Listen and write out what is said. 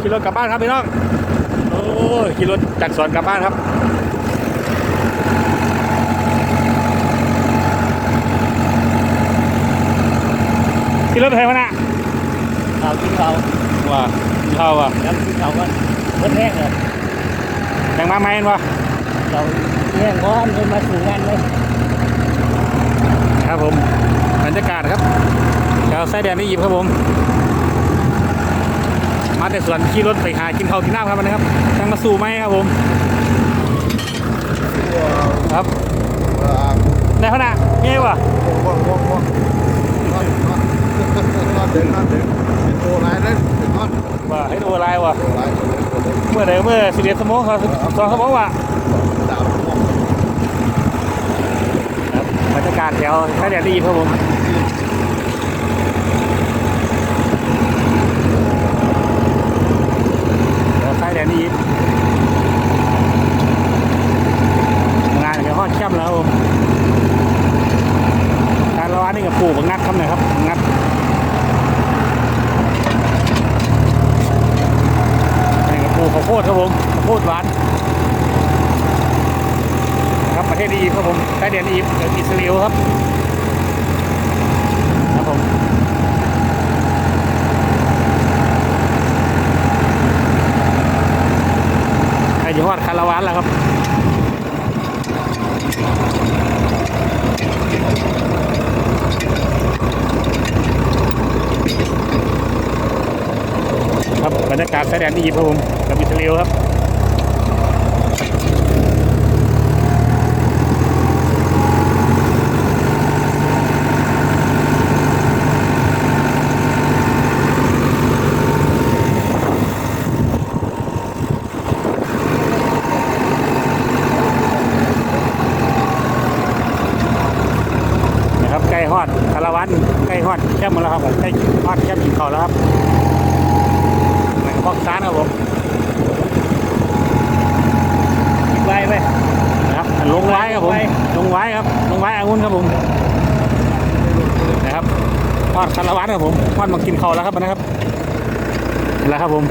ขี่รถกลับบ้านครับพี่น้อง โอ้ขี่รถจากสวนกลับบ้านครับขี่รถไปไหนวะน่ะเขากินเขาว่ากินข้าวว่ะแล้วกินเขาก็เพิ่นแห้งเลยแบ่งมาไหมเห็นวะเราแห้งเพราะมันเป็นมาสู่งานเลยครับผมบรรยากาศครับแถวไส้แดนนี่ยิบครับผม มาแต่สวนขี่รถไปหากินข้าวกินน้ำครับนะครับทางมาสู่ไหมครับผมครับได้ขนาดเงี้ยวะว่างว่างว่างนอนนอนนอนเลยเป็นนอนว่าให้ดูอะไรวะเมื่อไหร่เมื่อสิเอ็ดสมองครับสองสมองว่ะดาวม่วงครับรรยากาศแถวไส้แดนนี่ยิบครับผมแถวไส้แดนนี่ยิบงานเดี๋ยวฮอดแค มแล้วรับผมการละวานนี่กับปลูกบังงัดครับหน่อยครับงัดนี่กับปลูกข้าวโพดครับผมข้าวโพดหวานครับประเทศอียิปต์ครับผมใต้เดียนอียิปต์เกิดอิสราเอลครับครับผมใครจะฮอคาราวานแล้วครับ ครับบรรยากาศชายแดนอียิปต์ครับผมกับอิสราเอลครับนะครับใกล้ฮอดคาราวานใกล้ฮอดแคมป์หมดแล้วครับผมใกล้ฮอดแคมป์กินข้าวแล้วครับหนังพอกซานครับผมกินไว้ไหมนะครับลงไว้ครับผมลงไว้ครับลงไว้อางุ่นครับผมนะครับทอดคาราวานครับผมทอดมากินข้าวแล้วครับนะครับนี่แหละครับผม